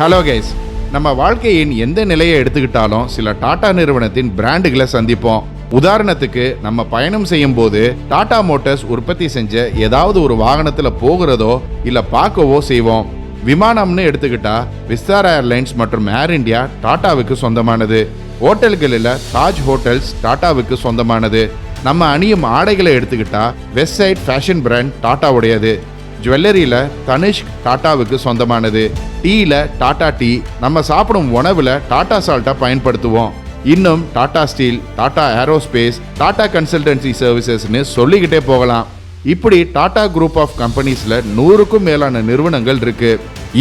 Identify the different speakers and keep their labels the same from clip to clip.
Speaker 1: Hello guys நம்ம வாழ்க்கையின் எந்த நிலையை எடுத்துக்கிட்டாலும் சில டாடா நிறுவனத்தின் பிராண்டுகளை சந்திப்போம். உதாரணத்துக்கு நம்ம பயணம் செய்யும் போது டாடா மோட்டார்ஸ் உற்பத்தி செஞ்ச ஏதாவது ஒரு வாகனத்தில் போகிறதோ இல்லை பார்க்கவோ செய்வோம். விமானம்னு எடுத்துக்கிட்டா விஸ்தாரா ஏர்லைன்ஸ் மற்றும் ஏர் இண்டியா டாடாவுக்கு சொந்தமானது. ஹோட்டல்களில் தாஜ் ஹோட்டல்ஸ் டாடாவுக்கு சொந்தமானது. நம்ம அணியும் ஆடைகளை எடுத்துக்கிட்டா வெஸ்ட் சைட் ஃபேஷன் பிராண்ட் டாட்டாவுடையது ஜுவல்லரியில் தனிஷ்க் டாட்டாவுக்கு சொந்தமானது. டீயில் டாடா டீ நம்ம சாப்பிடும் உணவில் டாடா சால்ட்டை பயன்படுத்துவோம். இன்னும் Tata steel Tata aerospace Tata consultancy சர்வீசஸ்னு சொல்லிக்கிட்டே போகலாம். இப்படி டாடா குரூப் ஆஃப் கம்பெனிஸில் நூறுக்கும் மேலான நிறுவனங்கள் இருக்கு.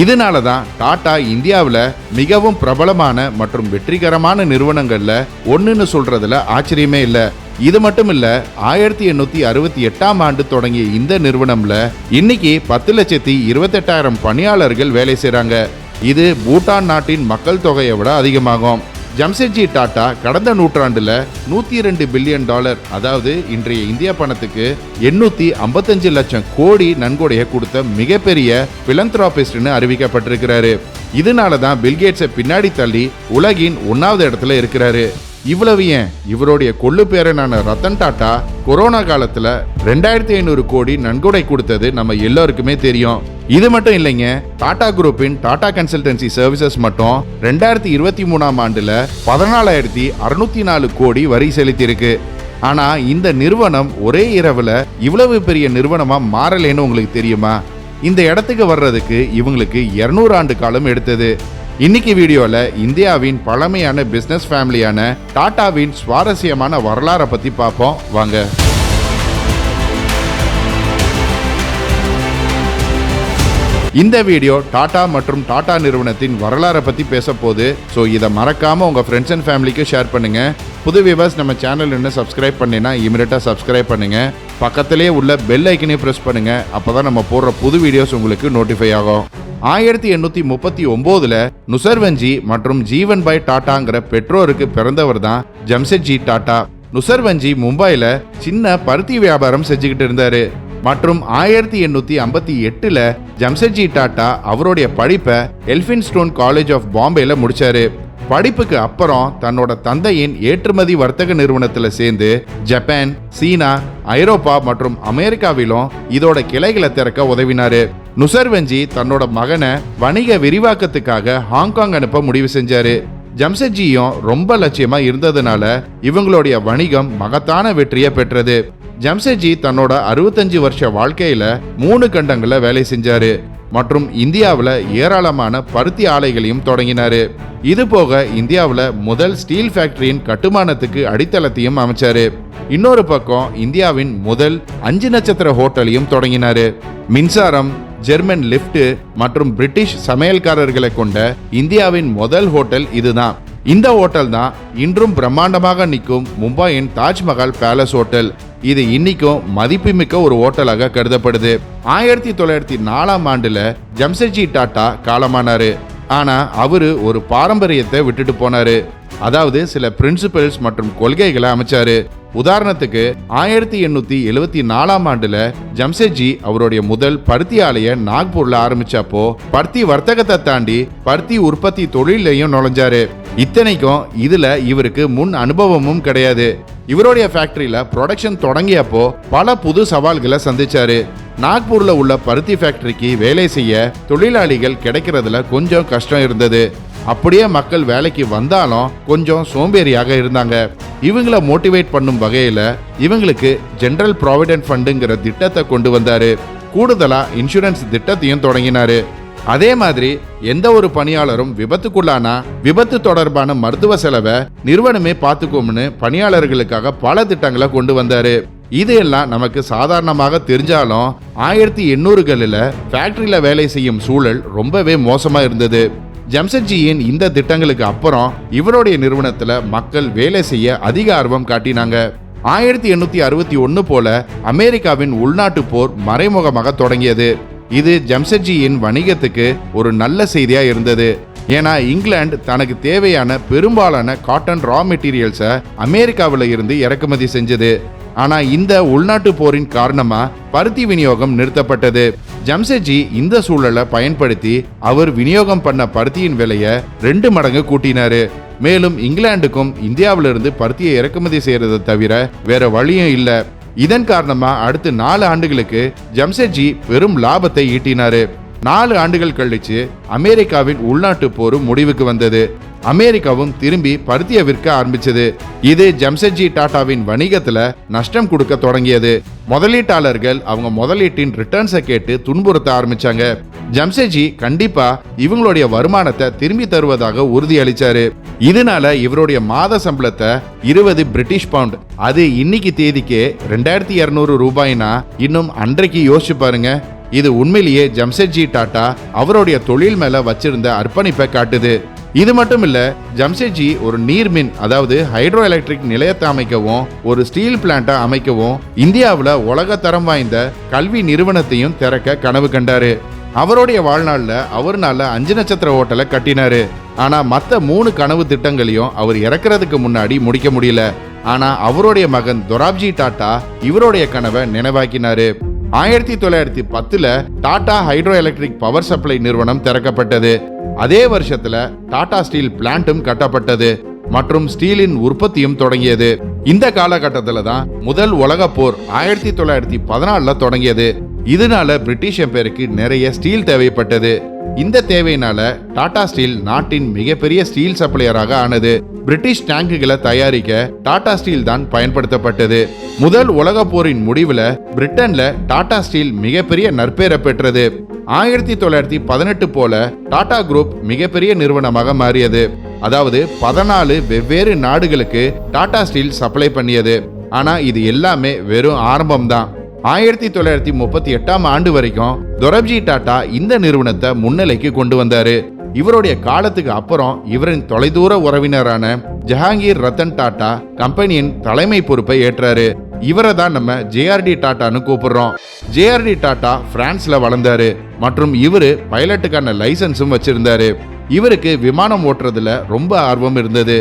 Speaker 1: இதனால தான் டாடா இந்தியாவில் மிகவும் பிரபலமான மற்றும் வெற்றிகரமான நிறுவனங்களில் ஒன்றுன்னு சொல்றதுல ஆச்சரியமே இல்லை. இது மட்டும் இல்ல ஆயிரத்தி எண்ணூத்தி அறுபத்தி எட்டாம் ஆண்டு தொடங்கிய இந்த நிறுவனம்ல இன்னைக்கு பத்து லட்சத்தி இருபத்தெட்டாயிரம் பணியாளர்கள் வேலை செய்றாங்க. இது பூட்டான் நாட்டின் மக்கள் தொகையை விட அதிகமாகும். ஜம்ஷெட்ஜி டாடா கடந்த நூற்றாண்டுல நூத்தி ரெண்டு பில்லியன் டாலர் அதாவது இன்றைய இந்திய பணத்துக்கு எண்ணூத்தி ஐம்பத்தஞ்சு லட்சம் கோடி நன்கொடையை கொடுத்த மிகப்பெரிய பிலந்த்ராபிஸ்ட்னு அறிவிக்கப்பட்டிருக்கிறாரு. இதனால தான் பில்கேட்ஸை பின்னாடி தள்ளி உலகின் ஒன்னாவது இடத்துல இருக்கிறாரு. இவ்வளவு ஏன்? இவருடைய கொள்ளு பேரனான ரத்தன் டாட்டா கொரோனா காலத்துல ரெண்டாயிரத்தி ஐநூறு கோடி நன்கொடை கொடுத்தது நம்ம எல்லாருக்குமே தெரியும். இது மட்டும் இல்லைங்க டாடா குரூப்பின் டாடா கன்சல்டன்சி சர்வீசஸ் மட்டும் ரெண்டாயிரத்தி இருபத்தி மூணாம் ஆண்டுல பதினாலாயிரத்தி அறுநூத்தி நாலு கோடி வரி செலுத்தியிருக்கு. ஆனா இந்த நிறுவனம் ஒரே இரவுல இவ்வளவு பெரிய நிறுவனமா மாறலேன்னு உங்களுக்கு தெரியுமா? இந்த இடத்துக்கு வர்றதுக்கு இவங்களுக்கு 200 ஆண்டு காலம் எடுத்தது. இன்னைக்கு வீடியோவில் இந்தியாவின் பழமையான பிஸ்னஸ் ஃபேமிலியான டாட்டாவின் சுவாரஸ்யமான வரலாறை பற்றி பார்ப்போம். வாங்க. இந்த வீடியோ டாடா மற்றும் டாடா நிறுவனத்தின் வரலாறை பற்றி பேச போகுது ஸோ இதை மறக்காமல் உங்கள் ஃப்ரெண்ட்ஸ் அண்ட் ஃபேமிலிக்கு ஷேர் பண்ணுங்க. புது வியூவர்ஸ் நம்ம சேனல் இன்னும் சப்ஸ்கிரைப் பண்ணினா இமீடியட்டாக சப்ஸ்கிரைப் பண்ணுங்க. பக்கத்திலே உள்ள பெல் ஐக்கனையும் ப்ரெஸ் பண்ணுங்க. அப்பதான் நம்ம போடுற புது வீடியோஸ் உங்களுக்கு நோட்டிஃபை ஆகும். ஆயிரத்தி எண்ணூற்றி முப்பத்தி ஒம்போதில் நுசர்வஞ்சி மற்றும் ஜீவன்பாய் டாட்டாங்கிற பெற்றோருக்கு பிறந்தவர் தான் ஜம்ஷெட்ஜி டாட்டா. நுசர்வஞ்சி மும்பையில் சின்ன பருத்தி வியாபாரம் செஞ்சுக்கிட்டு இருந்தாரு. மற்றும் ஆயிரத்தி எண்ணூற்றி ஐம்பத்தி எட்டில் ஜம்ஷெட்ஜி டாட்டா அவருடைய படிப்பை எல்பின்ஸ்டோன் காலேஜ் ஆஃப் பாம்பேயில் முடிச்சாரு. படிப்புக்கு அப்புறம் தன்னோட தந்தையின் ஏற்றுமதி வர்த்தக நிறுவனத்தில் சேர்ந்து ஜப்பான் சீனா ஐரோப்பா மற்றும் அமெரிக்காவிலும் இதோட கிளைகளை திறக்க உதவினாரு. நுசர்வஞ்சி தன்னோட மகனை வணிக விரிவாக்கத்துக்காக ஹாங்காங் அனுப்ப முடிவு செஞ்சாரு. ஜம்ஷெட்ஜியும் ரொம்ப லட்சியமா இருந்ததுனால இவங்களுடைய வணிகம் மகத்தான வெற்றியை பெற்றது. ஜம்ஷெட்ஜி தன்னோட அறுபத்தஞ்சு வருஷ வாழ்க்கையில மூணு கண்டங்களை வேலை செஞ்சாரு. மற்றும் இந்தியாவில் ஏராளமான பருத்தி ஆலைகளையும் தொடங்கினாரு. இது போக இந்தியாவில் முதல் ஸ்டீல் ஃபேக்டரியின் கட்டுமானத்துக்கு அடித்தளத்தையும் அமைச்சாரு. இன்னொரு பக்கம் இந்தியாவின் முதல் அஞ்சு நட்சத்திர ஹோட்டலையும் தொடங்கினாரு. மின்சாரம் ஜெர்மன் லிப்ட் மற்றும் பிரிட்டிஷ் சமையல்காரர்களை கொண்ட இந்தியாவின் முதல் ஹோட்டல் இதுதான். இந்த ஹோட்டல் தான் இன்றும் பிரம்மாண்டமாக நிற்கும் மும்பையின் தாஜ்மஹால் பேலஸ் ஹோட்டல். இது இன்னைக்கும் மதிப்புமிக்க ஒரு ஹோட்டலாக கருதப்படுது. ஆயிரத்தி தொள்ளாயிரத்தி நாலாம் ஆண்டுல ஜம்ஷெட்ஜி டாட்டா காலமானாரு. ஆனா அவரு ஒரு பாரம்பரியத்தை விட்டுட்டு போனாரு. அதாவது சில பிரின்சிபல்ஸ் மற்றும் கொள்கைகளை அமைச்சாரு. உதாரணத்துக்கு ஆயிரத்தி எண்ணூத்தி எழுவத்தி நாலாம் ஆண்டுல ஜம்ஷெட்ஜி அவருடைய முதல் பருத்தி ஆலைய நாக்பூர்ல ஆரம்பிச்சப்போ பருத்தி வர்த்தகத்தை தாண்டி பருத்தி உற்பத்தி தொழிலையும் நுழைஞ்சாரு. இத்தனைக்கும் இதுல இவருக்கு முன் அனுபவமும் கிடையாது. இவருடைய ஃபேக்டரியில ப்ரொடக்ஷன் தொடங்கியப்போ பல புது சவால்களை சந்திச்சாரு. நாக்பூர்ல உள்ள பருத்தி ஃபேக்டரிக்கு வேலை செய்ய தொழிலாளிகள் கிடைக்கிறதுல கொஞ்சம் கஷ்டம் இருந்தது. அப்படியே மக்கள் வேலைக்கு வந்தாலும் கொஞ்சம் சோம்பேறியாக இருந்தாங்க. இவங்களை மோட்டிவேட் பண்ணும் வகையில இவங்களுக்கு ஜெனரல் ப்ராவிடென்ட் ஃபண்டுங்கிற திட்டத்தை கொண்டு வந்தாரு. கூடுதலா இன்சூரன்ஸ் திட்டத்தையும் தொடங்கினாரு. அதே மாதிரி எந்த ஒரு பணியாளரும் விபத்துக்குள்ளானா விபத்து தொடர்பான மருத்துவ செலவை நிறுவனமே பார்த்துக்கோம்னு பணியாளர்களுக்காக பல திட்டங்களை கொண்டு வந்தாரு. இது எல்லாம் நமக்கு சாதாரணமாக தெரிஞ்சாலும் ஆயிரத்தி எண்ணூறுகளில் ஃபேக்டரியில் வேலை செய்யும் சூழல் ரொம்பவே மோசமாக இருந்தது. ஜம்ஷெட்ஜியின் இந்த திட்டங்களுக்கு அப்புறம் இவருடைய நிறுவனத்தில் மக்கள் வேலை செய்ய அதிக ஆர்வம் காட்டினாங்க. ஆயிரத்தி எண்ணூத்தி அறுபத்தி ஒன்னு போல அமெரிக்காவின் உள்நாட்டு போர் மறைமுகமாக தொடங்கியது. இது ஜம்ஷெட்ஜியின் வணிகத்துக்கு ஒரு நல்ல செய்தியா இருந்தது. ஏன்னா இங்கிலாந்து தனக்கு தேவையான பெரும்பாலான காட்டன் ரா மெட்டீரியல்ஸை அமெரிக்காவில் இருந்து இறக்குமதி செஞ்சது. ஆனா இந்த உள்நாட்டு போரின் காரணமா பருத்தி விநியோகம் நிறுத்தப்பட்டது. ஜம்செட்ஜி இந்த சூழலை பயன்படுத்தி அவர் விநியோகம் பண்ண பருத்தியின் விலையை ரெண்டு மடங்கு கூட்டினாரு. மேலும் இங்கிலாந்துக்கும் இந்தியாவிலிருந்து பருத்தியை இறக்குமதி செய்யறதை தவிர வேற வழியும் இல்ல. இதன் காரணமா அடுத்து நாலு ஆண்டுகளுக்கு ஜம்செட்ஜி பெரும் லாபத்தை ஈட்டினாரு. நாலு ஆண்டுகள் கழிச்சு அமெரிக்காவின் உள்நாட்டு போரும் முடிவுக்கு வந்தது. அமெரிக்காவும் திரும்பி பருத்தியை விற்க ஆரம்பிச்சது. இது ஜம்செட்ஜி டாடாவின் வணிகத்துல நஷ்டம் கொடுக்க தொடங்கியது. முதலீட்டாளர்கள் அவங்க முதலீட்டின் ரிட்டர்ன்ஸை கேட்டு துன்புறுத்த ஆரம்பிச்சாங்க. ஜம்செட்ஜி கண்டிப்பா இவங்களுடைய வருமானத்தை திரும்பி தருவதாக உறுதியளிச்சாரு. இதனால இவருடைய மாத சம்பளத்தை இருபது பிரிட்டிஷ் பவுண்ட் அது இன்னைக்கு தேதிக்கு ரெண்டாயிரத்தி இருநூறு ரூபாய்னா இன்னும் அன்றைக்கு யோசிச்சு பாருங்க. இது உண்மையிலேயே ஜம்ஷெட்ஜி டாட்டா அவருடைய தொழில் மேல வச்சிருந்த அர்ப்பணிப்பை காட்டுது. இது மட்டும் இல்ல ஜம்ஷெட்ஜி ஒரு நீர்மின் அதாவது ஹைட்ரோ எலக்ட்ரிக் நிலையத்தை அமைக்கவும் ஒரு ஸ்டீல் பிளான்ட்டை அமைக்கவும் இந்தியாவில் உலக தரம் வாய்ந்த கல்வி நிறுவனத்தையும் திறக்க கனவு கண்டாரு. அவருடைய வாழ்நாளில் அவர்னால அஞ்சு நட்சத்திர ஹோட்டலை கட்டினாரு. ஆனா மற்ற மூணு கனவு திட்டங்களையும் அவர் இறக்குறதுக்கு முன்னாடி முடிக்க முடியல. ஆனா அவருடைய மகன் தொராப்ஜி டாட்டா இவருடைய கனவை நினைவாக்கினாரு. ஆயிரத்தி தொள்ளாயிரத்தி பத்தில் Tata hydro electric power supply நிறுவனம் திறக்கப்பட்டது. அதே வருஷத்துல டாடா ஸ்டீல் பிளான்ட்டும் கட்டப்பட்டது மற்றும் ஸ்டீலின் உற்பத்தியும் தொடங்கியது. இந்த காலகட்டத்தில் தான் முதல் உலக போர் ஆயிரத்தி தொள்ளாயிரத்தி பதினாலில் தொடங்கியது. இதனால பிரிட்டிஷ் எம்பையருக்கு நிறைய ஸ்டீல் தேவைப்பட்டது. இந்த தேவையினால டாடா ஸ்டீல் நாட்டின் மிகப்பெரிய ஸ்டீல் சப்ளையராக ஆனது பிரிட்டிஷ் டேங்குகளை தயாரிக்க டாடா ஸ்டீல் தான் பயன்படுத்தப்பட்டது. முதல் உலக போரின் முடிவுல பிரிட்டன்ல டாடா ஸ்டீல் மிகப்பெரிய நற்பெயரை பெற்றது. ஆயிரத்தி தொள்ளாயிரத்தி பதினெட்டு போல டாடா குரூப் மிகப்பெரிய நிறுவனமாக மாறியது. அதாவது பதினாலு வெவ்வேறு நாடுகளுக்கு டாடா ஸ்டீல் சப்ளை பண்ணியது. ஆனா இது எல்லாமே வெறும் ஆரம்பம்தான். ஆயிரத்தி தொள்ளாயிரத்தி முப்பத்தி எட்டாம் ஆண்டு வரைக்கும் தொரப்ஜி டாட்டா இந்த நிறுவனத்தை முன்னிலைக்கு கொண்டு வந்தாரு. இவருடைய காலத்துக்கு அப்புறம் இவரின் தொலைதூர உறவினரான ஜஹாங்கீர் ரத்தன் டாட்டா கம்பெனியின் தலைமை பொறுப்பை ஏற்றாரு. இவரை தான் நம்ம ஜேஆர்டி டாட்டான்னு கூப்பிடுறோம். ஜேஆர்டி டாட்டா பிரான்ஸ்ல வளர்ந்தாரு மற்றும் இவரு பைலட்டுக்கான லைசன்ஸும் வச்சிருந்தாரு. இவருக்கு விமானம் ஓட்டுறதுல ரொம்ப ஆர்வம் இருந்தது.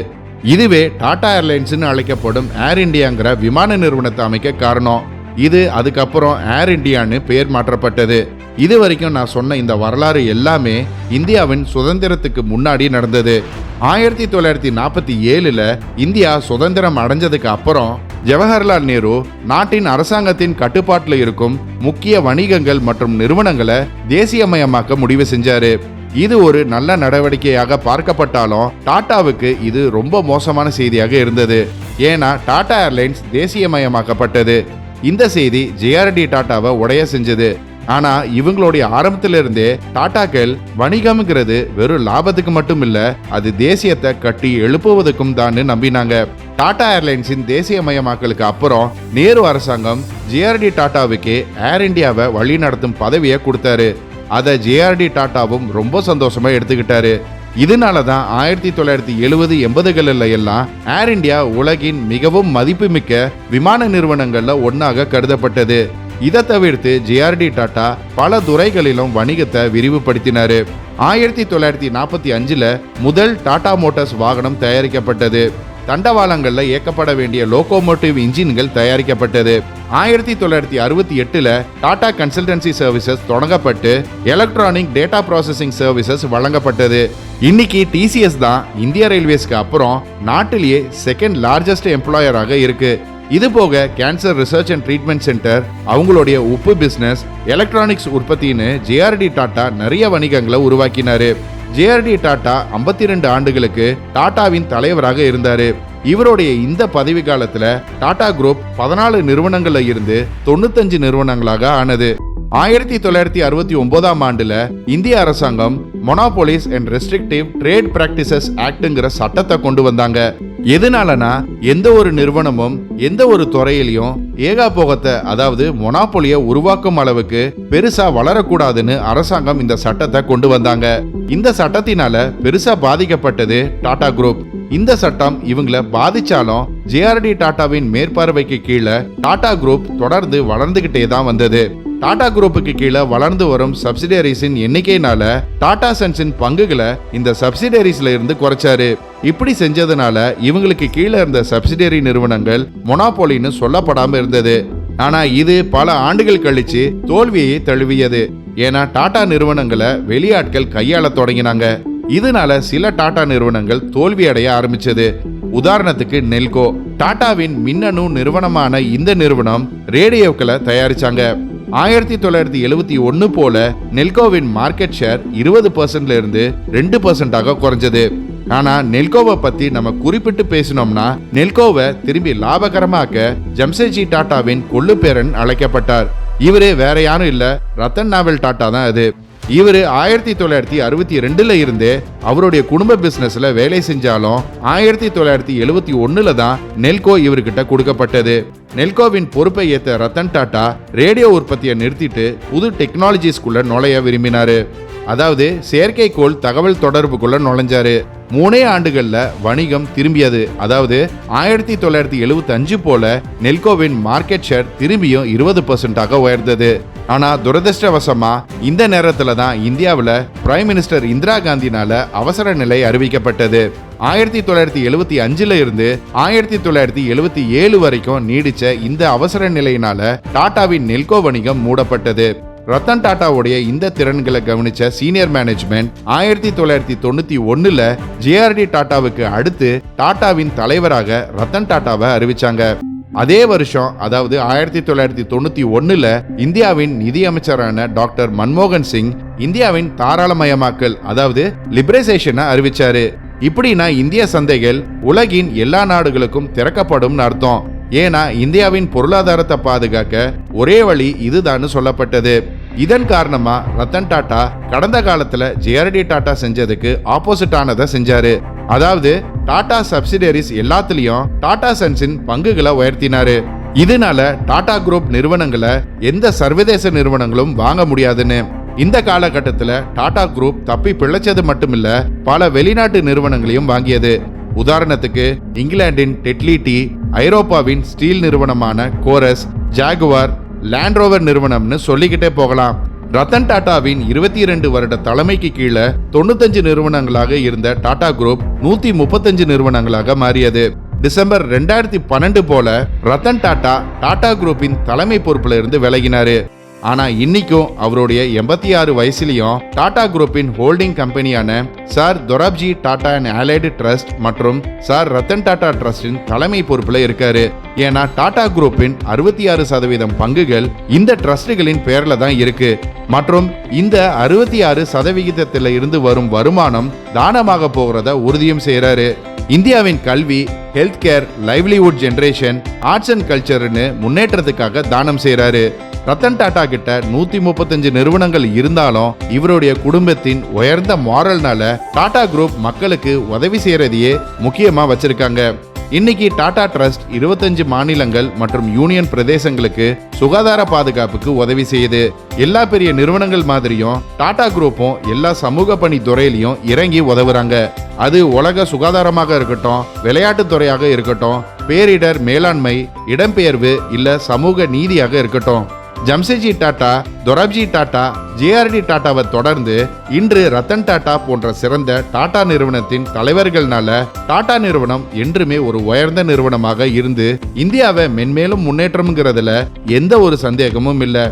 Speaker 1: இதுவே டாடா ஏர்லைன்ஸ்னு அழைக்கப்படும் ஏர் இந்தியாங்கிற விமான நிறுவனத்தை அமைக்க காரணம். இது அதுக்கப்புறம் ஏர் இண்டியான்னு பெயர் மாற்றப்பட்டது. இது வரைக்கும் நான் சொன்ன இந்த வரலாறு எல்லாமே இந்தியாவின் சுதந்திரத்துக்கு முன்னாடி நடந்தது. ஆயிரத்தி தொள்ளாயிரத்தி நாற்பத்தி ஏழில் இந்தியா சுதந்திரம் அடைஞ்சதுக்கு அப்புறம் ஜவஹர்லால் நேரு நாட்டின் அரசாங்கத்தின் கட்டுப்பாட்டில் இருக்கும் முக்கிய வணிகங்கள் மற்றும் நிறுவனங்களை தேசியமயமாக்க முடிவு செஞ்சாரு. இது ஒரு நல்ல நடவடிக்கையாக பார்க்கப்பட்டாலும் டாட்டாவுக்கு இது ரொம்ப மோசமான செய்தியாக இருந்தது. ஏன்னா டாடா ஏர்லைன்ஸ் தேசியமயமாக்கப்பட்டது. இந்த செய்தி ஜேஆர்டி டாட்டாவை உடைய செஞ்சது. ஆனா இவங்களுடைய ஆரம்பத்திலிருந்தே டாட்டாக்கள் வணிகம்ங்கிறது வெறும் லாபத்துக்கு மட்டும் இல்ல அது தேசியத்தை கட்டி எழுப்புவதற்கும் தான் நம்பினாங்க. டாடா ஏர்லைன்ஸின் தேசியமயமாக்கலுக்கு அப்புறம் நேரு அரசாங்கம் ஜேஆர்டி டாட்டாவுக்கு ஏர் இந்தியாவை வழிநடத்தும் பதவியை கொடுத்தாரு. அதை ஜேஆர்டி டாட்டாவும் ரொம்ப சந்தோஷமா எடுத்துக்கிட்டாரு. இதனால தான் ஆயிரத்தி தொள்ளாயிரத்தி எழுபது எண்பதுகளில் எல்லாம் ஏர் இந்தியா உலகின் மிகவும் மதிப்புமிக்க விமான நிறுவனங்களில் ஒன்றாக கருதப்பட்டது. இதை தவிர்த்து ஜிஆர்டி டாட்டா பல துறைகளிலும் வணிகத்தை விரிவுபடுத்தினாரு. ஆயிரத்தி தொள்ளாயிரத்தி நாற்பத்தி அஞ்சில் முதல் டாடா மோட்டார்ஸ் வாகனம் தயாரிக்கப்பட்டது. தண்டவாளங்களில் இயக்கப்பட வேண்டிய லோகோமோட்டிவ் இன்ஜின்கள் தயாரிக்கப்பட்டது. ஆயிரத்தி தொள்ளாயிரத்தி அறுபத்தி எட்டில் டாடா கன்சல்டன்சி சர்வீசஸ் தொடங்கப்பட்டு எலக்ட்ரானிக் டேட்டா ப்ராசஸிங் சர்வீசஸ் வழங்கப்பட்டது. இன்னைக்கு டிசிஎஸ் தான் இந்திய ரயில்வேஸ்க்கு அப்புறம் நாட்டிலேயே செகண்ட் லார்ஜஸ்ட் எம்ப்ளாயராக இருக்கு. இது போக cancer research and treatment centre அவங்களுடைய உப்பு பிசினஸ் எலக்ட்ரானிக்ஸ் உற்பத்தின்னு ஜேஆர்டி டாட்டா நிறைய வணிகங்களை உருவாக்கினாரு. ஜேஆர்டி டாட்டா ஐம்பத்தி ரெண்டு ஆண்டுகளுக்கு டாட்டாவின் தலைவராக இருந்தாரு. இவருடைய இந்த பதவி காலத்துல டாடா குரூப் பதினாலு நிறுவனங்கள்ல இருந்து தொண்ணூத்தஞ்சு நிறுவனங்களாக ஆனது. ஆயிரத்தி தொள்ளாயிரத்தி அறுபத்தி ஒன்பதாம் ஆண்டுல இந்திய அரசாங்கம் monopolies and restrictive trade practices ஆக்டுங்கிற சட்டத்தை கொண்டு வந்தாங்க. எதனாலனா எந்த ஒரு நிறுவனமும் எந்த ஒரு துறையிலையும் ஏகாபோகத்தை அதாவது மொனாப்பொலியை உருவாக்கும் அளவுக்கு பெருசா வளரக்கூடாதுன்னு அரசாங்கம் இந்த சட்டத்தை கொண்டு வந்தாங்க. இந்த சட்டத்தினால பெருசா பாதிக்கப்பட்டது டாடா குரூப். இந்த சட்டம் இவங்களை பாதிச்சாலும் ஜேஆர்டி டாட்டாவின் மேற்பார்வைக்கு கீழே டாடா குரூப் தொடர்ந்து வளர்ந்துகிட்டே தான் வந்தது. டாடா குரூப்புக்கு கீழே வளர்ந்து வரும் சப்சிடரிஸின் எண்ணிக்கையினால டாடா சன்ஸின் பங்குகளை இந்த சப்சிடரிஸ்ல இருந்து குறைச்சாரு. இப்படி செஞ்சதுனால இவங்களுக்கு கீழே இருந்த சப்சிடரி நிறுவனங்கள் மொனாபோலின்னு சொல்லப்படாம இருந்தது. ஆனா இது பல ஆண்டுகள் கழிச்சு தோல்வியை தழுவியது. ஏன்னா டாடா நிறுவனங்களை வெளியாட்கள் கையாள தொடங்கினாங்க. இதனால சில டாடா நிறுவனங்கள் தோல்வி அடைய ஆரம்பிச்சது. உதாரணத்துக்கு நெல்கோ. டாடாவின் மின்னணு நிறுவனமான இந்த நிறுவனம் ரேடியோக்களை தயாரிச்சாங்க. ஆயிரத்தி தொள்ளாயிரத்தி எழுவத்தி ஒன்னு போல நெல்கோவின் மார்க்கெட் ஷேர் இருபது பர்சன்ட்ல இருந்து ரெண்டு பர்சன்டாக குறைஞ்சது. ஆனா நெல்கோவை பத்தி நம்ம குறிப்பிட்டு பேசினோம்னா நெல்கோவை திரும்பி லாபகரமாக்க ஜம்சேஜி டாட்டாவின் கொள்ளுப்பேரன் அழைக்கப்பட்டார். இவரே வேற யாரும் இல்ல ரத்தன் நாவல் டாட்டா தான் அது. இவர் ஆயிரத்தி தொள்ளாயிரத்தி அறுபத்தி ரெண்டுல இருந்தே அவருடைய குடும்ப பிசினஸ்ல வேலை செஞ்சாலும் ஆயிரத்தி தொள்ளாயிரத்தி எழுபத்தி ஒண்ணுல தான் நெல்கோ இவர்கிட்ட கொடுக்கப்பட்டது. நெல்கோவின் பொறுப்பை ஏற்ற ரத்தன் டாட்டா ரேடியோ உற்பத்தியை நிறுத்திட்டு புது டெக்னாலஜிஸ்குள்ள நுழைய விரும்பினாரு. அதாவது செயற்கைக்கோள் தகவல் தொடர்புக்குள்ள நுழைஞ்சாரு. மூணே ஆண்டுகள்ல வணிகம் திரும்பியது. அதாவது ஆயிரத்தி தொள்ளாயிரத்தி எழுபத்தி அஞ்சு போல நெல்கோவின் மார்க்கெட் ஷேர் திரும்பியும் இருபது பர்சன்டாக உயர்ந்தது. ஆனா துரதிருஷ்டவசமா இந்த நேரத்துல தான் இந்தியாவில் பிரைம் மினிஸ்டர் இந்திரா காந்தினால அவசர நிலை அறிவிக்கப்பட்டது. ஆயிரத்தி தொள்ளாயிரத்தி எழுபத்தி அஞ்சுல இருந்து ஆயிரத்தி தொள்ளாயிரத்தி எழுபத்தி ஏழு வரைக்கும் நீடிச்ச இந்த அவசர நிலையினால டாடாவின் நெல்கோ வணிகம் மூடப்பட்டது. ரத்தன் டாட்டாவுடைய இந்த திறன்களை கவனிச்ச சீனியர் மேனேஜ்மெண்ட் ஆயிரத்தி தொள்ளாயிரத்தி தொண்ணூத்தி ஒன்னுல ஜேஆர்டி டாட்டாவுக்கு அடுத்து டாட்டாவின் தலைவராக ரத்தன் டாட்டாவை அறிவிச்சாங்க. அதே வருஷம் அதாவது ஆயிரத்தி தொள்ளாயிரத்தி தொண்ணூத்தி ஒன்னுல இந்தியாவின் நிதியமைச்சரான டாக்டர் மன்மோகன் சிங் இந்தியாவின் தாராளமயமாக்கல் அதாவது லிபரைசேஷனை அறிவிச்சாரு. இப்படின்னா இந்திய சந்தைகள் உலகின் எல்லா நாடுகளுக்கும் திறக்கப்படும் அர்த்தம். ஏன்னா இந்தியாவின் பொருளாதாரத்தை பாதுகாக்க ஒரே வழி இதுதான்னு சொல்லப்பட்டது. இதன் காரணமா ரத்தன் டாட்டா கடந்த காலத்துல ஜேஆர்டி டாட்டா செஞ்சதுக்கு ஆப்போசிட் ஆனதை செஞ்சாரு. அதாவது டாடா சப்சிடரிஸ் எல்லாத்துலயும் டாடா சன்ஸின் பங்குகளை உயர்த்தினாரு. இதனால டாடா குரூப் நிறுவனங்களை எந்த சர்வதேச நிறுவனங்களும் வாங்க முடியாதுன்னு. இந்த காலகட்டத்தில் டாடா குரூப் தப்பி பிழைச்சது மட்டுமில்ல பல வெளிநாட்டு நிறுவனங்களையும் வாங்கியது. உதாரணத்துக்கு இங்கிலாந்தின் டெட்லி டீ ஐரோப்பாவின் ஸ்டீல் நிறுவனமான கோரஸ் ஜாகுவார் லேண்ட்ரோவர் நிறுவனம்னு சொல்லிக்கிட்டே போகலாம். ரத்தன் டாடாவின் இருபத்தி இரண்டு வருட தலைமைக்கு கீழே தொண்ணூத்தஞ்சு நிறுவனங்களாக இருந்த டாடா குரூப் நூத்தி முப்பத்தஞ்சு நிறுவனங்களாக மாறியது. டிசம்பர் ரெண்டாயிரத்தி பன்னெண்டு போல ரத்தன் டாடா டாடா குரூப்பின் தலைமை பொறுப்புல இருந்து விலகினாரு. ஆனால் இன்னைக்கும் அவருடைய எண்பத்தி ஆறு வயசுலையும் டாடா குரூப்பின் holding கம்பெனியான sir Dorabji Tata and allied trust மற்றும் சார் ரத்தன் டாடா ட்ரஸ்டின் தலைமை பொறுப்பில் இருக்காரு. ஏன்னா டாடா குரூப்பின் அறுபத்தி ஆறு சதவீதம் பங்குகள் இந்த ட்ரஸ்டுகளின் பெயரில் தான் இருக்கு. மற்றும் இந்த அறுபத்தி ஆறு சதவிகிதத்தில் இருந்து வரும் வருமானம் தானமாக போகிறத உறுதியும் செய்கிறாரு இந்தியாவின் கல்வி health care livelihood generation arts and கல்ச்சர்னு முன்னேற்றத்துக்காக தானம் செய்கிறாரு ரத்தன் டாடா கிட்ட நூத்தி முப்பத்தஞ்சு நிறுவனங்கள் இருந்தாலும் இவருடைய குடும்பத்தின் உயர்ந்த மாரல்னால டாடா குரூப் மக்களுக்கு உதவி செய்யறதையே முக்கியமா வச்சிருக்காங்க. இன்னைக்கு டாடா ட்ரஸ்ட் இருபத்தஞ்சு மாநிலங்கள் மற்றும் யூனியன் பிரதேசங்களுக்கு சுகாதார பாதுகாப்புக்கு உதவி செய்யுது. எல்லா பெரிய நிறுவனங்கள் மாதிரியும் டாடா குரூப்பும் எல்லா சமூக பணி துறையிலையும் இறங்கி உதவுறாங்க. அது உலக சுகாதாரமாக இருக்கட்டும் விளையாட்டுத் துறையாக இருக்கட்டும் பேரிடர் மேலாண்மை இடம்பெயர்வு இல்ல சமூக நீதியாக இருக்கட்டும். ஜம்சேஜி டாடா தொராப்ஜி டாடா ஜேஆர்டி டாட்டாவை தொடர்ந்து இன்று ரத்தன் டாடா போன்ற சிறந்த டாடா நிறுவனத்தின் தலைவர்கள்னால டாடா நிறுவனம் என்றுமே ஒரு உயர்ந்த நிறுவனமாக இருந்து இந்தியாவை மென்மேலும் முன்னேற்றம்ங்கிறதுல எந்த ஒரு சந்தேகமும் இல்லை.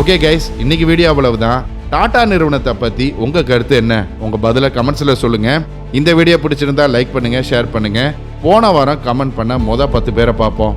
Speaker 1: ஓகே கைஸ் இன்னைக்கு வீடியோ அவ்வளவுதான். டாடா நிறுவனத்தை பற்றி உங்கள் கருத்து என்ன? உங்கள் பதிலை கமெண்ட்ஸில் சொல்லுங்கள் இந்த வீடியோ பிடிச்சிருந்தா லைக் பண்ணுங்கள் ஷேர் பண்ணுங்கள் போன வாரம் கமெண்ட் பண்ண மொதல் பத்து பேரை பார்ப்போம்.